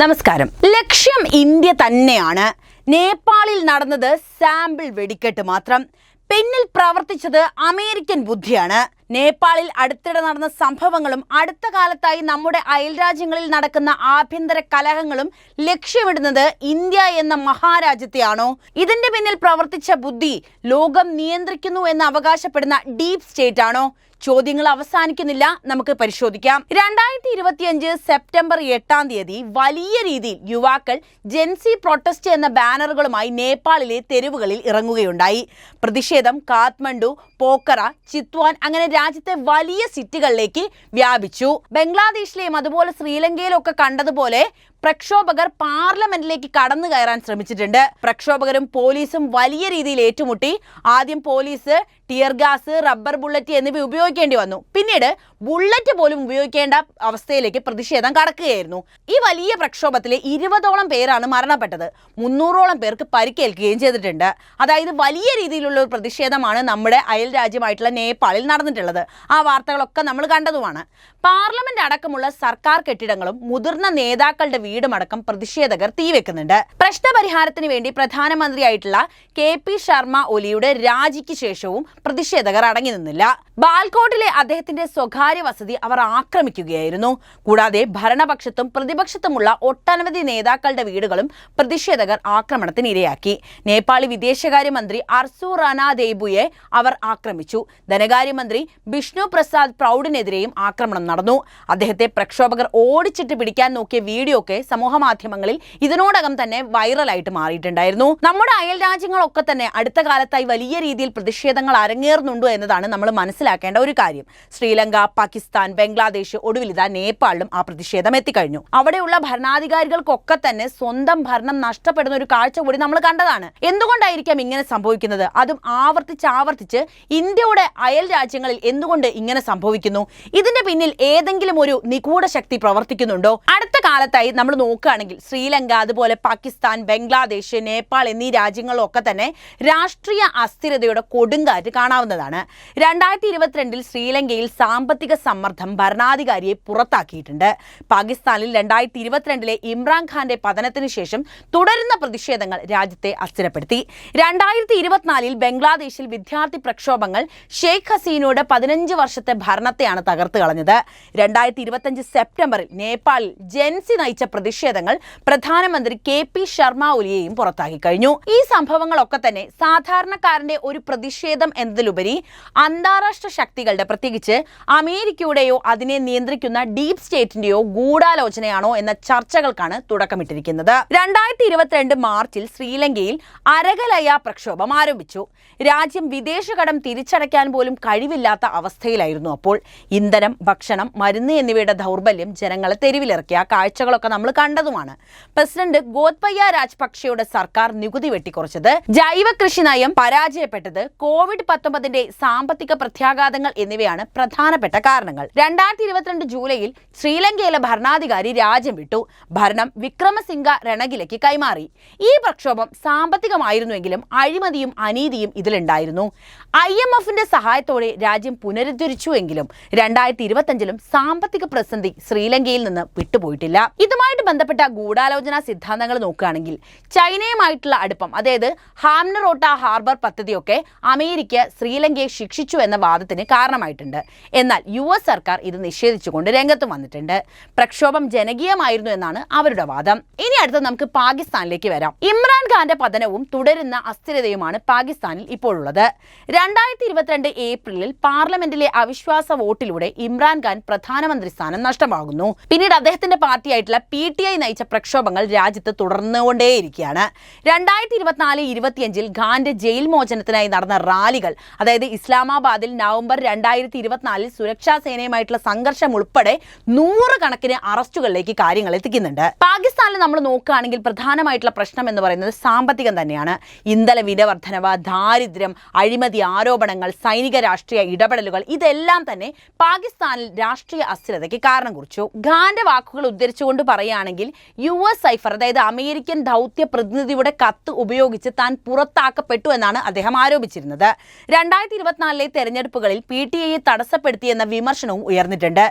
നമസ്കാരം. ലക്ഷ്യം ഇന്ത്യ തന്നെയാണ്. നേപ്പാളിൽ നടന്നത് സാമ്പിൾ വെടിക്കെട്ട് മാത്രം. പിന്നിൽ പ്രവർത്തിച്ചത് അമേരിക്കൻ ബുദ്ധിയാണ്. നേപ്പാളിൽ അടുത്തിടെ നടന്ന സംഭവങ്ങളും അടുത്ത കാലത്തായി നമ്മുടെ അയൽരാജ്യങ്ങളിൽ നടക്കുന്ന ആഭ്യന്തര കലഹങ്ങളും ലക്ഷ്യമിടുന്നത് ഇന്ത്യ എന്ന മഹാരാജ്യത്തെയാണോ? ഇതിന്റെ പിന്നിൽ പ്രവർത്തിച്ച ബുദ്ധി ലോകം നിയന്ത്രിക്കുന്നു എന്ന് അവകാശപ്പെടുന്ന ഡീപ് സ്റ്റേറ്റ് ആണോ ചോദ്യങ്ങൾ അവസാനിക്കുന്നില്ല നമുക്ക് പരിശോധിക്കാം. രണ്ടായിരത്തി ഇരുപത്തിയഞ്ച് സെപ്റ്റംബർ എട്ടാം തീയതി വലിയ രീതിയിൽ യുവാക്കൾ ജെൻസി പ്രൊട്ടസ്റ്റ് എന്ന ബാനറുകളുമായി നേപ്പാളിലെ തെരുവുകളിൽ ഇറങ്ങുകയുണ്ടായി. പ്രതിഷേധം കാത്മണ്ഡു പോക്കറ ചിത്വാൻ അങ്ങനെ രാജ്യത്തെ വലിയ സിറ്റികളിലേക്ക് വ്യാപിച്ചു. ബംഗ്ലാദേശിലെയും അതുപോലെ ശ്രീലങ്കയിലും ഒക്കെ കണ്ടതുപോലെ പ്രക്ഷോഭകർ പാർലമെന്റിലേക്ക് കടന്നു കയറാൻ ശ്രമിച്ചിട്ടുണ്ട്. പ്രക്ഷോഭകരും പോലീസും വലിയ രീതിയിൽ ഏറ്റുമുട്ടി. ആദ്യം police tear gas rubber bullet എന്നിവ ഉപയോഗിക്കേണ്ടി വന്നു. പിന്നീട് ബുള്ളറ്റ് പോലും ഉപയോഗിക്കേണ്ട അവസ്ഥയിലേക്ക് പ്രതിഷേധം കടക്കുകയായിരുന്നു. ഈ വലിയ പ്രക്ഷോഭത്തിൽ ഇരുപതോളം പേരാണ് മരണപ്പെട്ടത്. മുന്നൂറോളം പേർക്ക് പരിക്കേൽക്കുകയും ചെയ്തിട്ടുണ്ട്. അതായത് വലിയ രീതിയിലുള്ള ഒരു പ്രതിഷേധമാണ് നമ്മുടെ അയൽ രാജ്യമായിട്ടുള്ള നേപ്പാളിൽ നടന്നിട്ടുള്ളത്. ആ വാർത്തകളൊക്കെ നമ്മൾ കണ്ടതുമാണ്. പാർലമെന്റ് അടക്കമുള്ള സർക്കാർ കെട്ടിടങ്ങളും മുതിർന്ന നേതാക്കളുടെ വീടുമടക്കം പ്രതിഷേധകർ തീവെക്കുന്നുണ്ട്. പ്രശ്നപരിഹാരത്തിന് വേണ്ടി പ്രധാനമന്ത്രിയായിട്ടുള്ള കെ പി ശർമ്മ ഒലിയുടെ രാജിക്ക് ശേഷവും പ്രതിഷേധകർ അടങ്ങി നിന്നില്ല. ബാൽക്കോട്ടിലെ അദ്ദേഹത്തിന്റെ സ്വകാര്യ വസതി അവർ ആക്രമിക്കുകയായിരുന്നു. കൂടാതെ ഭരണപക്ഷത്തും പ്രതിപക്ഷത്തുമുള്ള ഒട്ടനവധി നേതാക്കളുടെ വീടുകളും പ്രതിഷേധകർ ആക്രമണത്തിന് ഇരയാക്കി. നേപ്പാളി വിദേശകാര്യമന്ത്രി അർസു റാന ദേബുയെ അവർ ആക്രമിച്ചു. ധനകാര്യമന്ത്രി ബിഷ്ണു പ്രസാദ് പ്രൗഡിനെതിരെയും ആക്രമണം നടന്നു. അദ്ദേഹത്തെ പ്രക്ഷോഭകർ ഓടിച്ചിട്ട് പിടിക്കാൻ നോക്കിയ വീഡിയോ ഒക്കെ സമൂഹ മാധ്യമങ്ങളിൽ ഇതിനോടകം തന്നെ വൈറലായിട്ട് മാറിയിട്ടുണ്ടായിരുന്നു. നമ്മുടെ അയൽ രാജ്യങ്ങളൊക്കെ തന്നെ അടുത്ത കാലത്തായി വലിയ രീതിയിൽ പ്രതിഷേധങ്ങൾ അരങ്ങേറുന്നുണ്ടോ എന്നതാണ് നമ്മൾ മനസ്സിലാക്കേണ്ട ഒരു കാര്യം. ശ്രീലങ്ക പാകിസ്ഥാൻ ബംഗ്ലാദേശ് ഒടുവിൽ ഇതാ നേപ്പാളിലും ആ പ്രതിഷേധം എത്തിക്കഴിഞ്ഞു. അവിടെയുള്ള ഭരണാധികാരികൾക്കൊക്കെ തന്നെ സ്വന്തം ഭരണം നഷ്ടപ്പെടുന്ന ഒരു കാഴ്ച കൂടി നമ്മൾ കണ്ടതാണ്. എന്തുകൊണ്ടായിരിക്കാം ഇങ്ങനെ സംഭവിക്കുന്നത്? അതും ആവർത്തിച്ച് ആവർത്തിച്ച് ഇന്ത്യയുടെ അയൽ രാജ്യങ്ങളിൽ എന്തുകൊണ്ട് ഇങ്ങനെ സംഭവിക്കുന്നു? ഇതിന്റെ പിന്നിൽ ഏതെങ്കിലും ഒരു നിഗൂഢ ശക്തി പ്രവർത്തിക്കുന്നുണ്ടോ? അടുത്ത കാലത്തായി നമ്മൾ നോക്കുകയാണെങ്കിൽ ശ്രീലങ്ക അതുപോലെ പാകിസ്ഥാൻ ബംഗ്ലാദേശ് നേപ്പാൾ എന്നീ രാജ്യങ്ങളിലൊക്കെ തന്നെ രാഷ്ട്രീയ അസ്ഥിരതയുടെ കൊടുങ്കാറ്റ് കാണാവുന്നതാണ്. രണ്ടായിരത്തി ഇരുപത്തിരണ്ടിൽ ശ്രീലങ്കയിൽ സാമ്പത്തിക സമ്മർദ്ദം ഭരണാധികാരിയെ പുറത്താക്കിയിട്ടുണ്ട്. പാകിസ്ഥാനിൽ രണ്ടായിരത്തി ഇരുപത്തിരണ്ടിലെ ഇമ്രാൻഖാന്റെ പതനത്തിന് ശേഷം തുടരുന്ന പ്രതിഷേധങ്ങൾ രാജ്യത്തെ അസ്ഥിരപ്പെടുത്തി. രണ്ടായിരത്തി ഇരുപത്തിനാലിൽ ബംഗ്ലാദേശിൽ വിദ്യാർത്ഥി പ്രക്ഷോഭങ്ങൾ ഷെയ്ഖ് ഹസീനയുടെ പതിനഞ്ച് വർഷത്തെ ഭരണത്തെയാണ് തകർത്ത് കളഞ്ഞത്. രണ്ടായിരത്തി ഇരുപത്തഞ്ച് സെപ്റ്റംബറിൽ നേപ്പാളിൽ ജെൻസി നയിച്ച പ്രതിഷേധങ്ങൾ പ്രധാനമന്ത്രി കെ പി ശർമ്മ ഒലിയെയും പുറത്താക്കി കഴിഞ്ഞു. ഈ സംഭവങ്ങളൊക്കെ തന്നെ സാധാരണക്കാരന്റെ ഒരു പ്രതിഷേധം എന്നതിലുപരി അന്താരാഷ്ട്ര ശക്തികളുടെ പ്രത്യേകിച്ച് അമേരിക്കയുടെയോ അതിനെ നിയന്ത്രിക്കുന്ന ഡീപ് സ്റ്റേറ്റിന്റെയോ ഗൂഢാലോചനയാണോ എന്ന ചർച്ചകൾക്കാണ് തുടക്കമിട്ടിരിക്കുന്നത്. രണ്ടായിരത്തി ഇരുപത്തിരണ്ട് മാർച്ചിൽ ശ്രീലങ്കയിൽ അരകലയ പ്രക്ഷോഭം ആരംഭിച്ചു. രാജ്യം വിദേശ കടം തിരിച്ചടയ്ക്കാൻ പോലും കഴിവില്ലാത്ത അവസ്ഥയിലായിരുന്നു അപ്പോൾ. ഇന്ധനം ഭക്ഷണം മരുന്ന് എന്നിവയുടെ ദൗർബല്യം ജനങ്ങളെ തെരുവിലിറക്കിയ കാഴ്ചകളൊക്കെ നമ്മൾ കണ്ടതുമാണ്. പ്രസിഡന്റ് ഗോത്ബയ്യ രാജപക്ഷയുടെ സർക്കാർ നികുതി വെട്ടിക്കുറച്ചത് ജൈവ കൃഷി നയം പരാജയപ്പെട്ടത് കോവിഡ് പത്തൊമ്പതിന്റെ സാമ്പത്തിക പ്രത്യാഘാതങ്ങൾ എന്നിവയാണ് പ്രധാനപ്പെട്ട കാരണങ്ങൾ. രണ്ടായിരത്തി ഇരുപത്തിരണ്ട് ജൂലൈയിൽ ശ്രീലങ്കയിലെ ഭരണാധികാരി രാജ്യം വിട്ടു. ഭരണം വിക്രമസിംഗ രണഗിലയ്ക്ക് കൈമാറി. ഈ പ്രക്ഷോഭം സാമ്പത്തികമായിരുന്നുവെങ്കിലും അഴിമതിയും അനീതിയും ഇതിലുണ്ടായിരുന്നു. ഐ എം എഫിന്റെ സഹായത്തോടെ രാജ്യം പുനരുദ്ധരിച്ചുവെങ്കിലും രണ്ടായിരത്തി ഇരുപത്തഞ്ചിലും സാമ്പത്തിക പ്രതിസന്ധി ശ്രീലങ്കയിൽ നിന്ന് വിട്ടുപോയിട്ടില്ല. ഇതുമായിട്ട് ബന്ധപ്പെട്ട ഗൂഢാലോചനാ സിദ്ധാന്തങ്ങൾ നോക്കുകയാണെങ്കിൽ ചൈനയുമായിട്ടുള്ള അടുപ്പം അതായത് ഹാംനറോട്ട ഹാർബർ പദ്ധതിയൊക്കെ അമേരിക്ക ശ്രീലങ്കയെ ശിക്ഷിച്ചു എന്ന വാദത്തിന് കാരണമായിട്ടുണ്ട്. എന്നാൽ യു എസ് സർക്കാർ ഇത് നിഷേധിച്ചുകൊണ്ട് രംഗത്തും വന്നിട്ടുണ്ട്. പ്രക്ഷോഭം ജനകീയമായിരുന്നു എന്നാണ് അവരുടെ വാദം. ഇനി അടുത്ത് നമുക്ക് പാകിസ്ഥാനിലേക്ക് വരാം. ഇമ്രാൻഖാന്റെ പതനവും തുടരുന്ന അസ്ഥിരതയുമാണ് പാകിസ്ഥാനിൽ ഇപ്പോഴുള്ളത്. രണ്ടായിരത്തി ഇരുപത്തിരണ്ട് ഏപ്രിലിൽ പാർലമെന്റിലെ അവിശ്വാസ വോട്ടിലൂടെ ഇമ്രാൻഖാൻ പ്രധാനമന്ത്രി സ്ഥാനം നഷ്ടമാകുന്നു. പിന്നീട് അദ്ദേഹത്തിന്റെ പാർട്ടിയായിട്ടുള്ള പി ടി ഐ നയിച്ച പ്രക്ഷോഭങ്ങൾ രാജ്യത്ത് തുടർന്നുകൊണ്ടേയിരിക്കുകയാണ്. രണ്ടായിരത്തി ഇരുപത്തിനാല് ഇരുപത്തിയഞ്ചിൽ ഖാന്റെ ജയിൽ മോചനത്തിനായി നടന്ന റാലികൾ അതായത് ഇസ്ലാമാബാദിൽ നവംബർ രണ്ടായിരത്തി ഇരുപത്തിനാലിൽ സുരക്ഷാ സേനയുമായിട്ടുള്ള സംഘർഷം ഉൾപ്പെടെ നൂറുകണക്കിന് അറസ്റ്റുകളിലേക്ക് കാര്യങ്ങൾ എത്തിക്കുന്നുണ്ട്. പാകിസ്ഥാനിൽ നമ്മൾ നോക്കുകയാണെങ്കിൽ പ്രധാനമായിട്ടുള്ള പ്രശ്നം എന്ന് പറയുന്നത് സാമ്പത്തികം തന്നെയാണ്. ഇന്ധന വില വർധനവ് ദാരിദ്ര്യം അഴിമതി ആരോപണങ്ങൾ സൈനിക രാഷ്ട്രീയ ഇടപെടലുകൾ ഇതെല്ലാം തന്നെ പാകിസ്ഥാനിൽ രാഷ്ട്രീയ അസ്ഥിരതയ്ക്ക് കാരണം കുറിച്ചു. ഖാന്റെ വാക്കുകൾ ഉദ്ധരിച്ചുകൊണ്ട് പറയുകയാണ് വരികയാണെങ്കിൽ യു എസ് സൈഫർ അതായത് അമേരിക്കൻ ദൗത്യ പ്രതിനിധിയുടെ കത്ത് ഉപയോഗിച്ച് താൻ പുറത്താക്കപ്പെട്ടു എന്നാണ് അദ്ദേഹം ആരോപിച്ചിരുന്നത്. രണ്ടായിരത്തി ഇരുപത്തിനാലിലെ തെരഞ്ഞെടുപ്പുകളിൽ പി ടി ഐയെ തടസ്സപ്പെടുത്തിയെന്ന വിമർശനവും ഉയർന്നിട്ടുണ്ട്.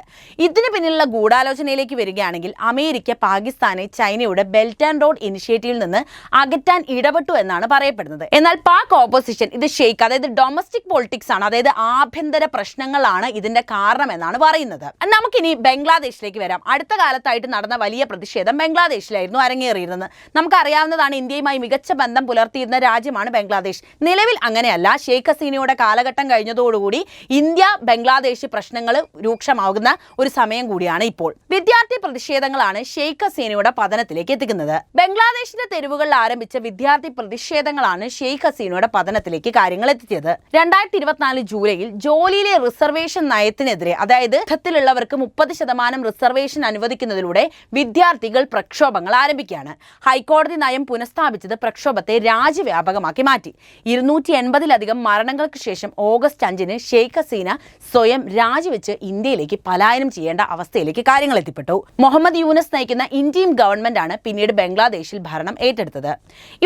ഇതിന് പിന്നിലുള്ള ഗൂഢാലോചനയിലേക്ക് വരികയാണെങ്കിൽ അമേരിക്ക പാകിസ്ഥാനെ ചൈനയുടെ ബെൽറ്റ് ആൻഡ് റോഡ് ഇനിഷ്യേറ്റീവിൽ നിന്ന് അകറ്റാൻ ഇടപെട്ടു എന്നാണ് പറയപ്പെടുന്നത്. എന്നാൽ പാക് ഓപ്പോസിഷൻ ഇത് ഷെയ്ക്ക് അതായത് ഡൊമസ്റ്റിക് പൊളിറ്റിക്സ് ആണ് അതായത് ആഭ്യന്തര പ്രശ്നങ്ങളാണ് ഇതിന്റെ കാരണം എന്നാണ് പറയുന്നത്. നമുക്കിനി ബംഗ്ലാദേശിലേക്ക് വരാം. അടുത്ത കാലത്തായിട്ട് നടന്ന വലിയ പ്രതിഷേധം ബംഗ്ലാദേശിലായിരുന്നു അരങ്ങേറിയിരുന്നത്. നമുക്കറിയാവുന്നതാണ് ഇന്ത്യയുമായി മികച്ച ബന്ധം പുലർത്തിയിരുന്ന രാജ്യമാണ് ബംഗ്ലാദേശ്. നിലവിൽ അങ്ങനെയല്ല. ഷെയ്ഖ് ഹസീനയുടെ കാലഘട്ടം കഴിഞ്ഞതോടുകൂടി ഇന്ത്യ ബംഗ്ലാദേശ് പ്രശ്നങ്ങൾ രൂക്ഷമാകുന്ന ഒരു സമയം കൂടിയാണ് ഇപ്പോൾ. വിദ്യാർത്ഥി പ്രതിഷേധങ്ങളാണ് ഷെയ്ഖ് ഹസീനയുടെ പതനത്തിലേക്ക് എത്തിക്കുന്നത്. ബംഗ്ലാദേശിന്റെ തെരുവുകളിൽ ആരംഭിച്ച വിദ്യാർത്ഥി പ്രതിഷേധങ്ങളാണ് ഷെയ്ഖ് ഹസീനയുടെ പതനത്തിലേക്ക് കാര്യങ്ങൾ എത്തിച്ചത്. രണ്ടായിരത്തി ഇരുപത്തിനാല് ജൂലൈയിൽ ജോലിയിലെ റിസർവേഷൻ നയത്തിനെതിരെ അതായത് യുദ്ധത്തിലുള്ളവർക്ക് മുപ്പത് ശതമാനം റിസർവേഷൻ അനുവദിക്കുന്നതിലൂടെ വിദ്യാർത്ഥികൾ പ്രക്ഷോഭങ്ങൾ ആരംഭിക്കുകയാണ്. ഹൈക്കോടതി നയം പുനഃസ്ഥാപിച്ചത് പ്രക്ഷോഭത്തെ രാജ്യവ്യാപകമാക്കി മാറ്റി. ഇരുന്നൂറ്റി എൺപതിലധികം മരണങ്ങൾക്ക് ശേഷം ഓഗസ്റ്റ് അഞ്ചിന് ഷെയ്ഖ് ഹസീന സ്വയം രാജിവെച്ച് ഇന്ത്യയിലേക്ക് പലായനം ചെയ്യേണ്ട അവസ്ഥയിലേക്ക് കാര്യങ്ങൾ എത്തിപ്പെട്ടു. മുഹമ്മദ് യൂനസ് നയിക്കുന്ന ഇന്ത്യൻ ഗവൺമെന്റ് ആണ് പിന്നീട് ബംഗ്ലാദേശിൽ ഭരണം ഏറ്റെടുത്തത്.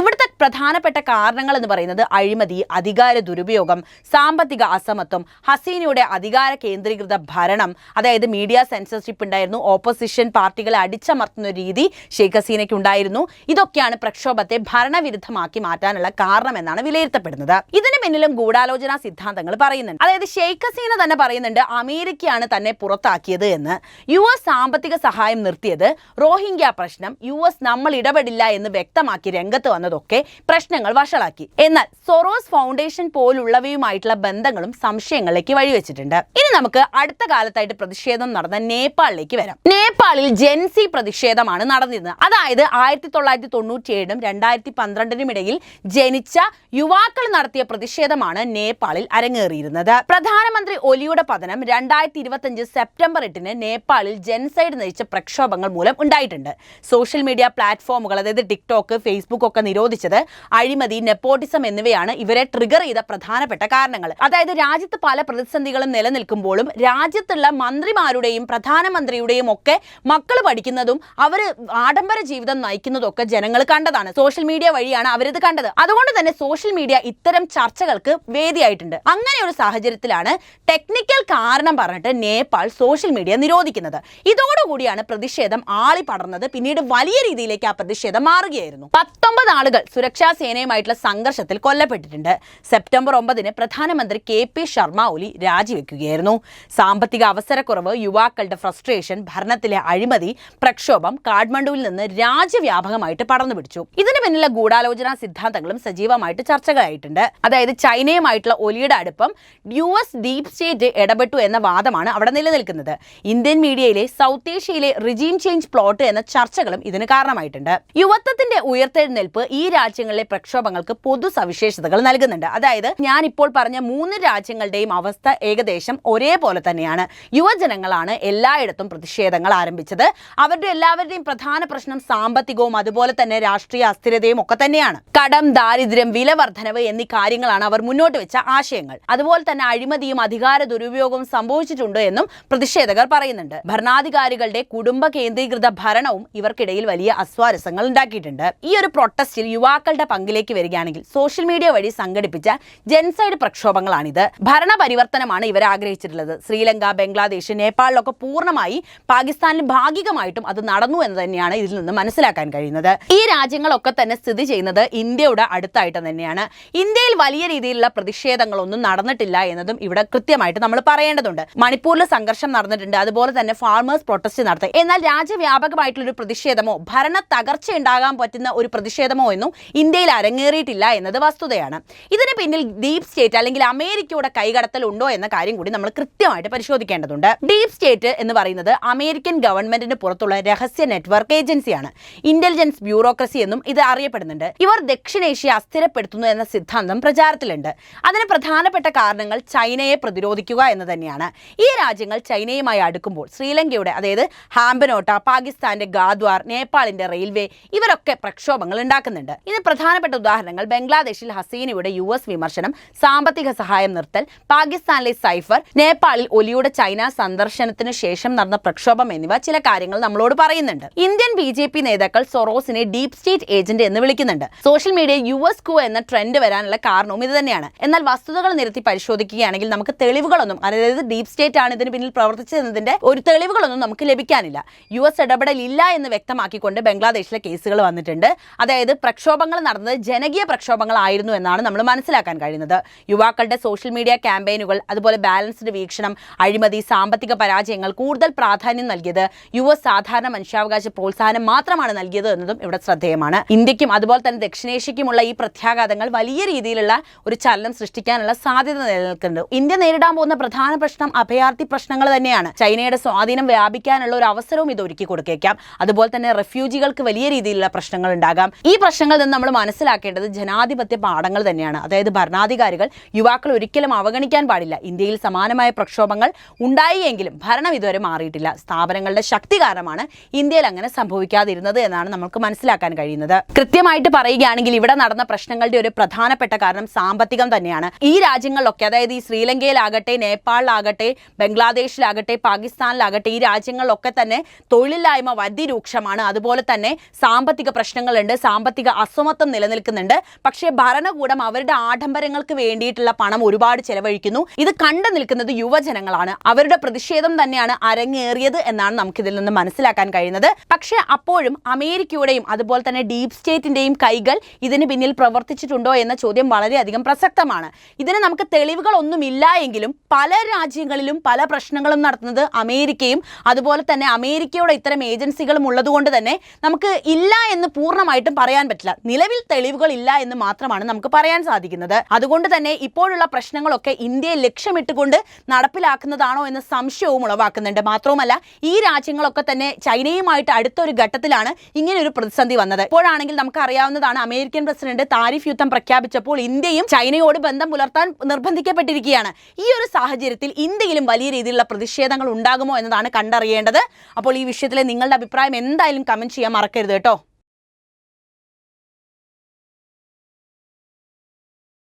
ഇവിടുത്തെ പ്രധാനപ്പെട്ട കാരണങ്ങൾ എന്ന് പറയുന്നത് അഴിമതി അധികാര ദുരുപയോഗം സാമ്പത്തിക അസമത്വം ഹസീനയുടെ അധികാര കേന്ദ്രീകൃത ഭരണം അതായത് മീഡിയ സെൻസർഷിപ്പ് ഉണ്ടായിരുന്നു ഓപ്പോസിഷൻ പാർട്ടികളെ അടിച്ചമർത്തുന്ന ഒരു രീതി ഷെയ്ഖ് ഹസീനയ്ക്ക് ഉണ്ടായിരുന്നു ഇതൊക്കെയാണ് പ്രക്ഷോഭത്തെ ഭരണവിരുദ്ധമാക്കി മാറ്റാനുള്ള കാരണമെന്നാണ് വിലയിരുത്തപ്പെടുന്നത്. ഇതിന് പിന്നിലും ഗൂഢാലോചനാ സിദ്ധാന്തങ്ങൾ പറയുന്നുണ്ട്. അതായത് ഷെയ്ഖ് ഹസീന തന്നെ പറയുന്നുണ്ട് അമേരിക്കയാണ് തന്നെ പുറത്താക്കിയത് എന്ന്. യു എസ് സാമ്പത്തിക സഹായം നിർത്തിയത് റോഹിംഗ്യ പ്രശ്നം. യു എസ് നമ്മൾ ഇടപെടില്ല എന്ന് വ്യക്തമാക്കി രംഗത്ത് വന്നതൊക്കെ പ്രശ്നങ്ങൾ വഷളാക്കി. എന്നാൽ സൊറോസ് ഫൗണ്ടേഷൻ പോലുള്ളവയുമായിട്ടുള്ള ബന്ധങ്ങളും സംശയങ്ങളിലേക്ക് വഴിവെച്ചിട്ടുണ്ട്. ഇനി നമുക്ക് അടുത്ത കാലത്തായിട്ട് പ്രതിഷേധം നടന്ന നേപ്പാളിലേക്ക് വരാം. നേപ്പാളിൽ ജെൻസി പ്രതിഷേധമാണ് നടന്നിരുന്നത്. അതായത് ആയിരത്തി തൊള്ളായിരത്തി തൊണ്ണൂറ്റി ഏഴിനും രണ്ടായിരത്തി പന്ത്രണ്ടിനും ഇടയിൽ ജനിച്ച യുവാക്കൾ നടത്തിയ പ്രതിഷേധമാണ് നേപ്പാളിൽ അരങ്ങേറിയിരുന്നത്. പ്രധാനമന്ത്രി ഒലിയുടെ പതനം രണ്ടായിരത്തി ഇരുപത്തിയഞ്ച് സെപ്റ്റംബർ എട്ടിന് നേപ്പാളിൽ ജെൻസൈഡ് നയിച്ച പ്രക്ഷോഭങ്ങൾ മൂലം ഉണ്ടായിട്ടുണ്ട്. സോഷ്യൽ മീഡിയ പ്ലാറ്റ്ഫോമുകൾ അതായത് ടിക്ടോക്ക് ഫേസ്ബുക്ക് ഒക്കെ നിരോധിച്ചത് അഴിമതി നെപ്പോട്ടിസം എന്നിവയാണ് ഇവരെ ട്രിഗർ ചെയ്ത പ്രധാനപ്പെട്ട കാരണങ്ങൾ. അതായത് രാജ്യത്ത് പല പ്രതിസന്ധികളും നിലനിൽക്കുമ്പോഴും രാജ്യത്തുള്ള മന്ത്രിമാരുടെയും പ്രധാനമന്ത്രിയുടെയും ഒക്കെ മക്കൾ പഠിക്കുന്നതും അവർ ആഡംബര ജീവിതം നയിക്കുന്നതൊക്കെ ജനങ്ങൾ കണ്ടതാണ്. സോഷ്യൽ മീഡിയ വഴിയാണ് അവരിത് കണ്ടത്. അതുകൊണ്ട് തന്നെ സോഷ്യൽ മീഡിയ ഇത്തരം ചർച്ചകൾക്ക് വേദിയായിട്ടുണ്ട്. അങ്ങനെ ഒരു സാഹചര്യത്തിലാണ് ടെക്നിക്കൽ കാരണം പറഞ്ഞിട്ട് നേപ്പാൾ സോഷ്യൽ മീഡിയ നിരോധിക്കുന്നത്. ഇതോടുകൂടിയാണ് പ്രതിഷേധം ആളി പടർന്നത്. പിന്നീട് വലിയ രീതിയിലേക്ക് ആ പ്രതിഷേധം മാറുകയായിരുന്നു. പത്തൊമ്പത് ആളുകൾ സുരക്ഷാ സേനയുമായിട്ടുള്ള സംഘർഷത്തിൽ കൊല്ലപ്പെട്ടിട്ടുണ്ട്. സെപ്റ്റംബർ ഒമ്പതിന് പ്രധാനമന്ത്രി കെ പി ശർമ്മ ഒലി രാജിവെക്കുകയായിരുന്നു. സാമ്പത്തിക അവസരക്കുറവ് യുവാക്കളുടെ ഫ്രസ്ട്രേഷൻ ഭരണത്തിലെ അഴിമതി പ്രക്ഷോഭം കാഠ്മണ്ഡുവിൽ നിന്ന് രാജ്യവ്യാപകമായിട്ട് പടർന്നു പിടിച്ചു. ഇതിന് പിന്നിലെ ഗൂഢാലോചനാ സിദ്ധാന്തങ്ങളും സജീവമായിട്ട് ചർച്ചകളായിട്ടുണ്ട്. അതായത് ചൈനയുമായിട്ടുള്ള ഒലിയുടെ അടുപ്പം യു എസ് ഡീപ് സ്റ്റേറ്റ് ഇടപെട്ടു എന്ന വാദമാണ് അവിടെ നിലനിൽക്കുന്നത്. ഇന്ത്യൻ മീഡിയയിലെ സൗത്ത് ഏഷ്യയിലെ റിജീം ചേഞ്ച് പ്ലോട്ട് എന്ന ചർച്ചകളും ഇതിന് കാരണമായിട്ടുണ്ട്. യുവത്വത്തിന്റെ ഉയർത്തെഴുന്നേൽപ്പ് ഈ രാജ്യങ്ങളിലെ പ്രക്ഷോഭങ്ങൾക്ക് പൊതു സവിശേഷതകൾ നൽകുന്നുണ്ട്. അതായത് ഞാൻ ഇപ്പോൾ പറഞ്ഞ മൂന്ന് രാജ്യങ്ങളുടെയും അവസ്ഥ ഏകദേശം ഒരേപോലെ തന്നെയാണ്. യുവജനങ്ങളാണ് എല്ലായിടത്തും പ്രതിഷേധങ്ങൾ ആരംഭിച്ചത്. അവരുടെ എല്ലാവരുടെയും പ്രധാന പ്രശ്നം സാമ്പത്തികവും അതുപോലെ തന്നെ രാഷ്ട്രീയ അസ്ഥിരതയും ഒക്കെ തന്നെയാണ്. കടം ദാരിദ്ര്യം വില വർധനവ് എന്നീ കാര്യങ്ങളാണ് അവർ മുന്നോട്ട് വെച്ച ആശയങ്ങൾ. അതുപോലെ തന്നെ അഴിമതിയും അധികാര ദുരുപയോഗവും സംഭവിച്ചിട്ടുണ്ട് എന്നും പ്രതിഷേധകർ പറയുന്നുണ്ട്. ഭരണാധികാരികളുടെ കുടുംബ കേന്ദ്രീകൃത ഭരണവും ഇവർക്കിടയിൽ വലിയ അസ്വാരസ്യങ്ങൾ ഉണ്ടാക്കിയിട്ടുണ്ട്. ഈ ഒരു പ്രൊട്ടസ്റ്റിൽ യുവാക്കളുടെ പങ്കിലേക്ക് വരികയാണെങ്കിൽ സോഷ്യൽ മീഡിയ വഴി സംഘടിപ്പിച്ച ജെൻസൈഡ് പ്രക്ഷോഭങ്ങളാണിത്. ഭരണ പരിവർത്തനമാണ് ഇവർ ആഗ്രഹിച്ചിട്ടുള്ളത്. ശ്രീലങ്ക ബംഗ്ലാദേശ് നേപ്പാളിലൊക്കെ പൂർണമായി പാകിസ്ഥാനിൽ ഭാഗികമായിട്ടും അത് നടന്നു എന്ന് തന്നെയാണ് ഇതിൽ നിന്ന് മനസ്സിലാക്കാൻ കഴിയുന്നത്. ഈ രാജ്യങ്ങളൊക്കെ തന്നെ സ്ഥിതി ചെയ്യുന്നത് ഇന്ത്യയുടെ അടുത്തായിട്ട് തന്നെയാണ്. ഇന്ത്യയിൽ വലിയ രീതിയിലുള്ള പ്രതിഷേധങ്ങളൊന്നും നടന്നിട്ടില്ല എന്നതും ഇവിടെ കൃത്യമായിട്ട് നമ്മൾ പറയേണ്ടതുണ്ട്. മണിപ്പൂരിൽ സംഘർഷം നടന്നിട്ടുണ്ട്. അതുപോലെ തന്നെ ഫാർമേഴ്സ് പ്രൊട്ടസ്റ്റ് നടത്തി. എന്നാൽ രാജ്യവ്യാപകമായിട്ടുള്ള ഒരു പ്രതിഷേധമോ ഭരണ തകർച്ച ഉണ്ടാകാൻ പറ്റുന്ന ഒരു പ്രതിഷേധമോ എന്നും ഇന്ത്യയിൽ അരങ്ങേറിയിട്ടില്ല എന്നത് വസ്തുതയാണ്. ഇതിന് പിന്നിൽ ഡീപ് സ്റ്റേറ്റ് അല്ലെങ്കിൽ അമേരിക്കയുടെ കൈകടത്തൽ ഉണ്ടോ എന്ന കാര്യം കൂടി നമ്മൾ കൃത്യമായിട്ട് പരിശോധിക്കേണ്ടതുണ്ട്. ഡീപ് സ്റ്റേറ്റ് എന്ന് പറയുന്നത് അമേരിക്കൻ ഗവൺമെന്റിന് പുറത്തുള്ള രഹസ്യ നെറ്റ്വർക്ക് ഏജൻസിയാണ്. ഇന്റലിജൻസ് ബ്യൂറോക്രസി എന്നും ഇത് അറിയപ്പെടുന്നുണ്ട്. ഇവർ ദക്ഷിണേഷ്യ അസ്ഥിരപ്പെടുത്തുന്നു എന്ന സിദ്ധാന്തം പ്രചാരത്തിലുണ്ട്. അതിന് പ്രധാനപ്പെട്ട കാരണങ്ങൾ ചൈനയെ പ്രതിരോധിക്കുക എന്ന് തന്നെയാണ്. ഈ രാജ്യങ്ങൾ ചൈനയുമായി അടുക്കുമ്പോൾ ശ്രീലങ്കയുടെ അതായത് ഹാംബനോട്ട പാകിസ്ഥാന്റെ ഗാദ്വാർ നേപ്പാളിന്റെ റെയിൽവേ ഇവരൊക്കെ പ്രക്ഷോഭങ്ങൾ ഉണ്ടാക്കുന്നുണ്ട്. ഇത് പ്രധാനപ്പെട്ട ഉദാഹരണങ്ങൾ ബംഗ്ലാദേശിൽ ഹസീനയുടെ യു എസ് വിമർശനം സാമ്പത്തിക സഹായം നിർത്തൽ പാകിസ്ഥാനിലെ സൈഫർ നേപ്പാളിൽ ഒലിയുടെ ചൈന സന്ദർശനത്തിന് ശേഷം നടന്ന പ്രക്ഷോഭം എന്നിവ ചില കാര്യങ്ങൾ നമ്മളോട് പറയുന്നു പറയുന്നുണ്ട്. ഇന്ത്യൻ ബി ജെ പി നേതാക്കൾ സൊറോസിനെ ഡീപ് സ്റ്റേറ്റ് ഏജന്റ് എന്ന് വിളിക്കുന്നുണ്ട്. സോഷ്യൽ മീഡിയ യു എസ് കു എന്ന ട്രെൻഡ് വരാനുള്ള കാരണവും ഇത് തന്നെയാണ്. എന്നാൽ വസ്തുതകൾ നിരത്തി പരിശോധിക്കുകയാണെങ്കിൽ നമുക്ക് തെളിവുകളൊന്നും അതായത് ഡീപ് സ്റ്റേറ്റ് ആണ് ഇതിന് പിന്നിൽ പ്രവർത്തിച്ചതെന്നതിന്റെ ഒരു തെളിവുകളൊന്നും നമുക്ക് ലഭിക്കാനില്ല. യു എസ് ഇടപെടൽ ഇല്ല എന്ന് വ്യക്തമാക്കിക്കൊണ്ട് ബംഗ്ലാദേശിലെ കേസുകൾ വന്നിട്ടുണ്ട്. അതായത് പ്രക്ഷോഭങ്ങൾ നടന്നത് ജനകീയ പ്രക്ഷോഭങ്ങളായിരുന്നു എന്നാണ് നമ്മൾ മനസ്സിലാക്കാൻ കഴിയുന്നത്. യുവാക്കളുടെ സോഷ്യൽ മീഡിയ ക്യാമ്പയിനുകൾ അതുപോലെ ബാലൻസ്ഡ് വീക്ഷണം അഴിമതി സാമ്പത്തിക പരാജയങ്ങൾ കൂടുതൽ പ്രാധാന്യം നൽകിയത് യു എസ് സാധാരണ മനുഷ്യാവകാശ പ്രോത്സാഹനം മാത്രമാണ് നൽകിയത് എന്നതും ഇവിടെ ശ്രദ്ധേയമാണ്. ഇന്ത്യക്കും അതുപോലെ തന്നെ ദക്ഷിണേഷ്യയ്ക്കുമുള്ള ഈ പ്രത്യാഘാതങ്ങൾ വലിയ രീതിയിലുള്ള ഒരു ചലനം സൃഷ്ടിക്കാനുള്ള സാധ്യത നിലനിൽക്കുന്നുണ്ട്. ഇന്ത്യ നേരിടാൻ പോകുന്ന പ്രധാന പ്രശ്നം അഭയാർത്ഥി പ്രശ്നങ്ങൾ തന്നെയാണ്. ചൈനയുടെ സ്വാധീനം വ്യാപിക്കാനുള്ള ഒരു അവസരവും ഇത് ഒരുക്കി കൊടുക്കേക്കാം. അതുപോലെ തന്നെ റെഫ്യൂജികൾക്ക് വലിയ രീതിയിലുള്ള പ്രശ്നങ്ങൾ ഉണ്ടാകാം. ഈ പ്രശ്നങ്ങളിൽ നിന്ന് നമ്മൾ മനസ്സിലാക്കേണ്ടത് ജനാധിപത്യ പാഠങ്ങൾ തന്നെയാണ്. അതായത് ഭരണാധികാരികൾ യുവാക്കൾ ഒരിക്കലും അവഗണിക്കാൻ പാടില്ല. ഇന്ത്യയിൽ സമാനമായ പ്രക്ഷോഭങ്ങൾ ഉണ്ടായി എങ്കിലും ഭരണം ഇതുവരെ മാറിയിട്ടില്ല. സ്ഥാപനങ്ങളുടെ ശക്തി കാരണമാണ് ഇന്ത്യയിൽ അങ്ങനെ സംഭവിക്കാതിരുന്നത് എന്നാണ് നമുക്ക് മനസ്സിലാക്കാൻ കഴിയുന്നത്. കൃത്യമായിട്ട് പറയുകയാണെങ്കിൽ ഇവിടെ നടന്ന പ്രശ്നങ്ങളുടെ ഒരു പ്രധാനപ്പെട്ട കാരണം സാമ്പത്തികം തന്നെയാണ്. ഈ രാജ്യങ്ങളിലൊക്കെ അതായത് ഈ ശ്രീലങ്കയിലാകട്ടെ നേപ്പാളിലാകട്ടെ ബംഗ്ലാദേശിലാകട്ടെ പാകിസ്ഥാനിലാകട്ടെ ഈ രാജ്യങ്ങളിലൊക്കെ തന്നെ തൊഴിലില്ലായ്മ അതിരൂക്ഷമാണ് അതുപോലെ തന്നെ സാമ്പത്തിക പ്രശ്നങ്ങളുണ്ട് സാമ്പത്തിക അസമത്വം നിലനിൽക്കുന്നുണ്ട്. പക്ഷേ ഭരണകൂടം അവരുടെ ആഡംബരങ്ങൾക്ക് വേണ്ടിയിട്ടുള്ള പണം ഒരുപാട് ചെലവഴിക്കുന്നു. ഇത് കണ്ടു നിൽക്കുന്നത് യുവജനങ്ങളാണ്. അവരുടെ പ്രതിഷേധം തന്നെയാണ് അരങ്ങേറിയത് എന്നാണ് നമുക്കിതിൽ നിന്ന് മനസ്സിലാക്കാൻ കഴിയുന്നത്. പക്ഷേ അപ്പോഴും അമേരിക്കയുടെയും അതുപോലെ തന്നെ ഡീപ് സ്റ്റേറ്റിന്റെയും കൈകൾ ഇതിന് പിന്നിൽ പ്രവർത്തിച്ചിട്ടുണ്ടോ എന്ന ചോദ്യം വളരെയധികം പ്രസക്തമാണ്. ഇതിന് നമുക്ക് തെളിവുകളൊന്നുമില്ല എങ്കിലും പല രാജ്യങ്ങളിലും പല പ്രശ്നങ്ങളും നടത്തുന്നത് അമേരിക്കയും അതുപോലെ തന്നെ അമേരിക്കയുടെ ഇത്തരം ഏജൻസികളും ഉള്ളതുകൊണ്ട് തന്നെ നമുക്ക് ഇല്ല എന്ന് പൂർണമായിട്ടും പറയാൻ പറ്റില്ല. നിലവിൽ തെളിവുകൾ ഇല്ല എന്ന് മാത്രമാണ് നമുക്ക് പറയാൻ സാധിക്കുന്നത്. അതുകൊണ്ട് തന്നെ ഇപ്പോഴുള്ള പ്രശ്നങ്ങളൊക്കെ ഇന്ത്യയെ ലക്ഷ്യമിട്ടുകൊണ്ട് നടപ്പിലാക്കുന്നതാണോ എന്ന സംശയവും ഉളവാക്കുന്നുണ്ട്. മാത്രവുമല്ല ഈ രാജ്യങ്ങളൊക്കെ തന്നെ ചൈനയുമായിട്ട് അടുത്തൊരു ഘട്ടത്തിലാണ് ഇങ്ങനെ ഒരു പ്രതിസന്ധി വന്നത്. ഇപ്പോഴാണെങ്കിൽ നമുക്ക് അറിയാവുന്നതാണ് അമേരിക്കൻ പ്രസിഡന്റ് താരിഫ് യുദ്ധം പ്രഖ്യാപിച്ചപ്പോൾ ഇന്ത്യയും ചൈനയോട് ബന്ധം പുലർത്താൻ നിർബന്ധിക്കപ്പെട്ടിരിക്കുകയാണ്. ഈ ഒരു സാഹചര്യത്തിൽ ഇന്ത്യയിലും വലിയ രീതിയിലുള്ള പ്രതിഷേധങ്ങൾ ഉണ്ടാകുമോ എന്നതാണ് കണ്ടറിയേണ്ടത്. അപ്പോൾ ഈ വിഷയത്തിലെ നിങ്ങളുടെ അഭിപ്രായം എന്തായാലും കമന്റ് ചെയ്യാൻ മറക്കരുത് കേട്ടോ.